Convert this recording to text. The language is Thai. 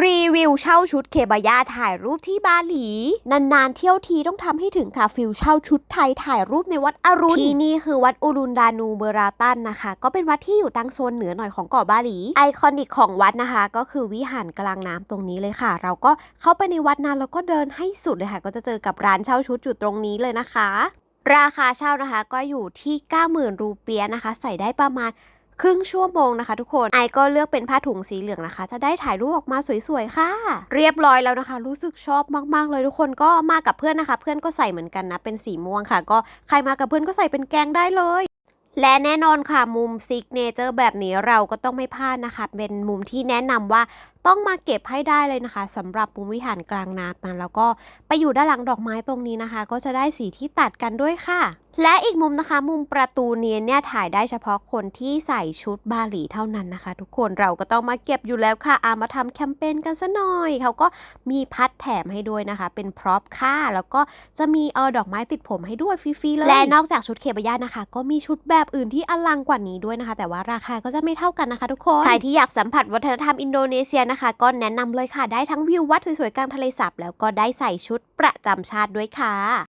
รีวิวเช่าชุดเคบายาถ่ายรูปที่บาหลี นานๆเที่ยวทีต้องทำให้ถึงค่ะฟิลเช่าชุดไทยถ่ายรูปในวัดอรุณที่นี่คือวัดอุรุนดานูเบราตันนะคะ ก็เป็นวัดที่อยู่ทางโซนเหนือหน่อยของเกาะบาหลี ไอคอนิกของวัดนะคะ ก็คือวิหารกลางน้ำตรงนี้เลยค่ะ เราก็เข้าไปในวัดนั้นแล้วก็เดินให้สุดเลยค่ะ ก็จะเจอกับร้านเช่าชุดอยู่ตรงนี้เลยนะคะ ราคาเช่านะคะก็อยู่ที่ 90,000 รูเปียนะคะ ใส่ได้ประมาณ ครึ่งชั่วโมงนะคะ ทุกคนไอก็เลือกเป็นผ้าถุงสีเหลืองนะคะ จะได้ถ่ายรูปออกมาสวยๆค่ะ เรียบร้อยแล้วนะคะ รู้สึกชอบมากๆเลยทุกคนก็มากับเพื่อนนะคะ เพื่อนก็ใส่เหมือนกันนะเป็นสีม่วงค่ะ ก็ใครมากับเพื่อนก็ใส่เป็นแกงได้เลยและแน่นอนค่ะมุมซิกเนเจอร์แบบนี้เราก็ต้องไม่พลาดนะคะ เป็นมุมที่แนะนำว่าต้องมาเก็บให้ได้เลยนะคะสำหรับมุมวิหารกลางน้ำนะแล้วก็ไปอยู่ด้านหลังดอกไม้ตรงนี้นะคะ ก็จะได้สีที่ตัดกันด้วยค่ะ และอีกมุมนะคะ มุมประตูเนียนเนี่ยถ่ายได้เฉพาะคนที่ใส่ชุดบาหลีเท่านั้นนะคะ ทุกคนเราก็ต้องมาเก็บอยู่แล้วค่ะอามาทำแคมเปญกันซะหน่อย เขาก็มีพัดแถมให้ด้วยนะคะ เป็นพร็อพค่ะแล้วก็จะมีเออดอกไม้ติดผมให้ด้วยฟรีๆเลยและนอกจากชุดเคบายานะคะ ก็มีชุดแบบอื่นที่อลังกว่านี้ด้วยนะคะ แต่ว่าราคาก็จะไม่เท่ากันนะคะ ทุกคนใครที่อยากสัมผัสวัฒนธรรมอินโดนีเซียนะคะ ก็แนะนำเลยค่ะได้ทั้งวิววัดสวยๆกลางทะเลสาบแล้วก็ได้ใส่ชุดประจำชาติด้วยค่ะ